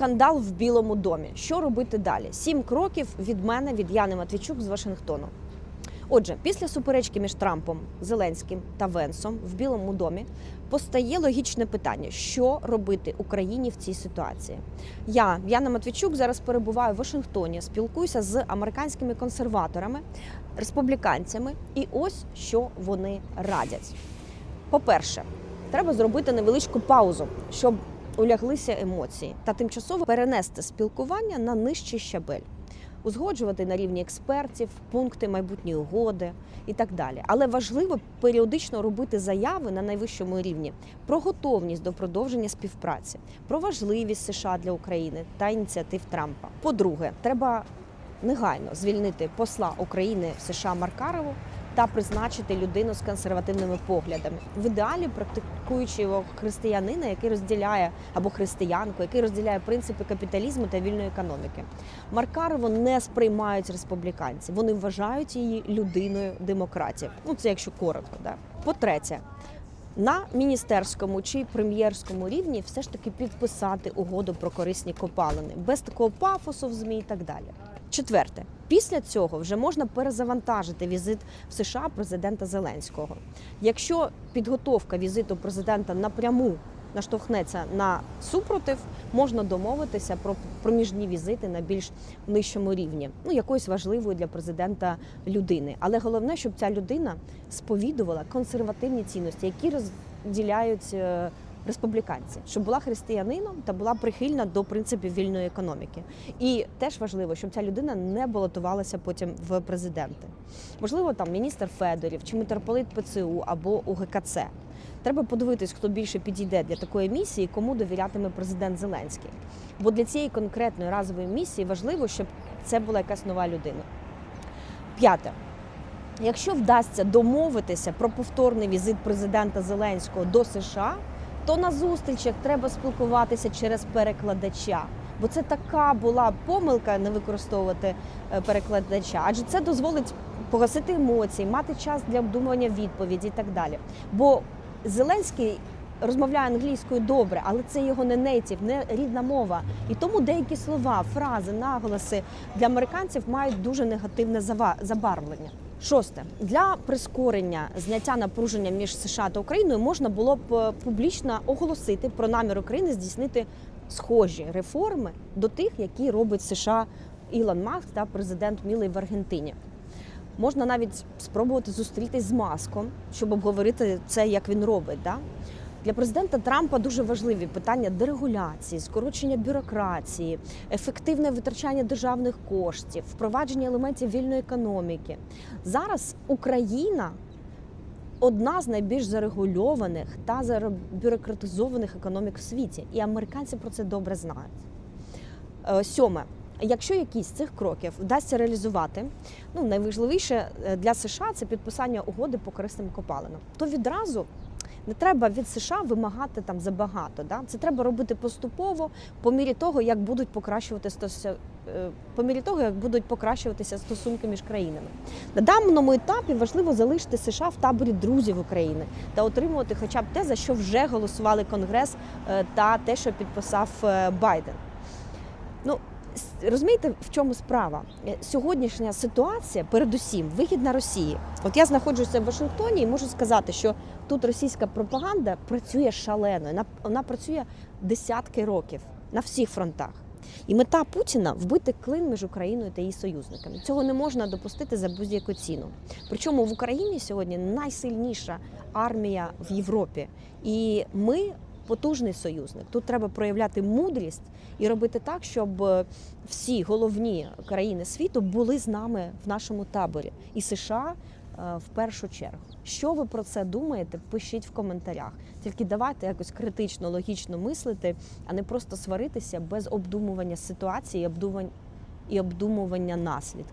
Скандал в Білому домі. Що робити далі? Сім кроків від мене, від Яни Матвійчук з Вашингтону. Отже, після суперечки між Трампом, Зеленським та Венсом в Білому домі постає логічне питання: що робити Україні в цій ситуації? Я, Яна Матвійчук, зараз перебуваю в Вашингтоні, спілкуюся з американськими консерваторами, республіканцями, і ось що вони радять. По-перше, треба зробити невеличку паузу, щоб уляглися емоції, та тимчасово перенести спілкування на нижчий щабель, узгоджувати на рівні експертів, пункти майбутньої угоди і так далі. Але важливо періодично робити заяви на найвищому рівні про готовність до продовження співпраці, про важливість США для України та ініціатив Трампа. По-друге, треба негайно звільнити посла України в США Маркарову та призначити людину з консервативними поглядами, в ідеалі практикуючого християнина, який розділяє або християнку, який розділяє принципи капіталізму та вільної економіки. Маркарову не сприймають республіканці. Вони вважають її людиною демократії. Ну це якщо коротко. Да. По-третє, на міністерському чи прем'єрському рівні все ж таки підписати угоду про корисні копалини без такого пафосу в змі і так далі. Четверте, після цього вже можна перезавантажити візит в США президента Зеленського. Якщо підготовка візиту президента напряму наштовхнеться на супротив, можна домовитися про проміжні візити на більш нижчому рівні, ну якоїсь важливої для президента людини. Але головне, щоб ця людина сповідувала консервативні цінності, які розділяють е, республіканці, щоб була християнином та була прихильна до принципів вільної економіки. І теж важливо, щоб ця людина не балотувалася потім в президенти. Можливо, там міністр Федорів чи митрополит ПЦУ або УГКЦ. Треба подивитись, хто більше підійде для такої місії, кому довірятиме президент Зеленський. Бо для цієї конкретної разової місії важливо, щоб це була якась нова людина. П'яте. Якщо вдасться домовитися про повторний візит президента Зеленського до США, то на зустрічах треба спілкуватися через перекладача. Бо це така була помилка не використовувати е, перекладача, адже це дозволить погасити емоції, мати час для обдумування відповіді і так далі. Бо Зеленський розмовляє англійською добре, але це його не нейтів, не рідна мова. І тому деякі слова, фрази, наголоси для американців мають дуже негативне забарвлення. Шосте для прискорення зняття напруження між США та Україною можна було б е, публічно оголосити про намір України здійснити схожі реформи до тих, які робить США Ілон Маск та президент Мілий в Аргентині. Можна навіть спробувати зустрітись з маском, щоб обговорити це, як він робить. Да? Для президента Трампа дуже важливі питання дерегуляції, скорочення бюрократії, ефективне витрачання державних коштів, впровадження елементів вільної економіки. Зараз Україна одна з найбільш зарегульованих та забюрократизованих економік в світі, і американці про це добре знають. Е, Сьоме. Якщо якісь з цих кроків вдасться реалізувати, ну найважливіше е, для США це підписання угоди по корисним копалинам, то відразу не треба від США вимагати там забагато. Да? Це треба робити поступово, по мірі того, як будуть покращувати стос... е, по мірі того, як будуть покращуватися стосунки між країнами. На даному етапі важливо залишити США в таборі друзів України та отримувати хоча б те, за що вже голосували Конгрес е, та те, що підписав Байден. Ну, розумієте, в чому справа? Е, Сьогоднішня ситуація, передусім, вигідна Росії. От я знаходжуся в Вашингтоні і можу сказати, що тут російська пропаганда працює шалено. Вона, вона працює десятки років на всіх фронтах. І мета Путіна вбити клин між Україною та її союзниками. Цього не можна допустити за будь-яку ціну. Причому в Україні сьогодні найсильніша армія в Європі, і ми потужний союзник. Тут треба проявляти мудрість і робити так, щоб е, всі головні країни світу були з нами в нашому таборі, і США е, в першу чергу. Що ви про це думаєте? Пишіть в коментарях. Тільки давайте якось критично, логічно мислити, а не просто сваритися без обдумування ситуації і і обдумування наслідків.